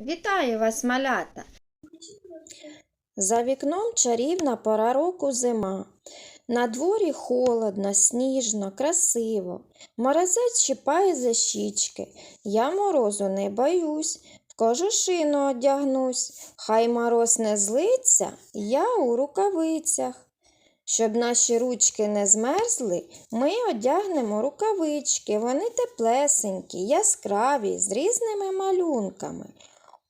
Вітаю вас, малята! За вікном чарівна пора року зима. На дворі холодно, сніжно, красиво. Морозець щипає за щічки. Я морозу не боюсь, в кожушину одягнусь. Хай мороз не злиться, я у рукавицях. Щоб наші ручки не змерзли, ми одягнемо рукавички. Вони теплесенькі, яскраві, з різними малюнками.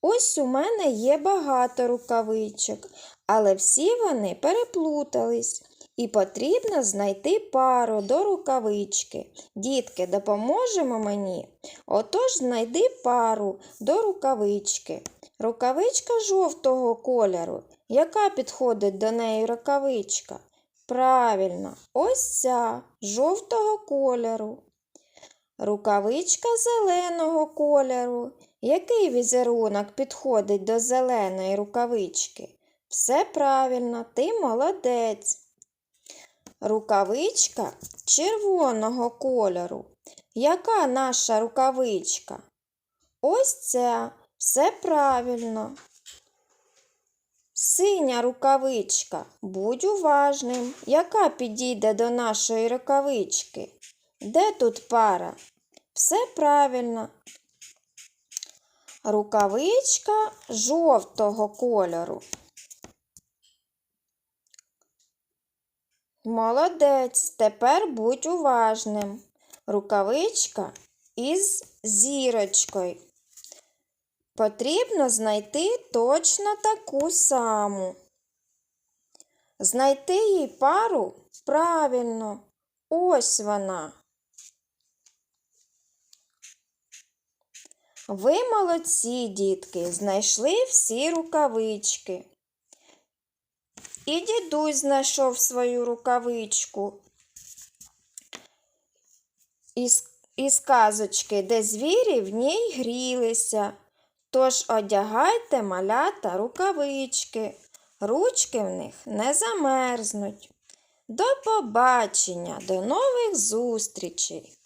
Ось у мене є багато рукавичок, але всі вони переплутались, і потрібно знайти пару до рукавички. Дітки, допоможемо мені? Отож знайди пару до рукавички. Рукавичка жовтого кольору. Яка підходить до неї рукавичка? Правильно, ось ця жовтого кольору. Рукавичка зеленого кольору. Який візерунок підходить до зеленої рукавички? Все правильно, ти молодець. Рукавичка червоного кольору. Яка наша рукавичка? Ось ця. Все правильно. Синя рукавичка. Будь уважним. Яка підійде до нашої рукавички? Де тут пара? Все правильно. Рукавичка жовтого кольору. Молодець, тепер будь уважним. Рукавичка із зірочкою. Потрібно знайти точно таку саму. Знайти їй пару правильно. Ось вона. Ви молодці, дітки, знайшли всі рукавички. І дідусь знайшов свою рукавичку із, із казочки, де звірі в ній грілися. Тож одягайте малята рукавички, ручки в них не замерзнуть. До побачення, до нових зустрічей!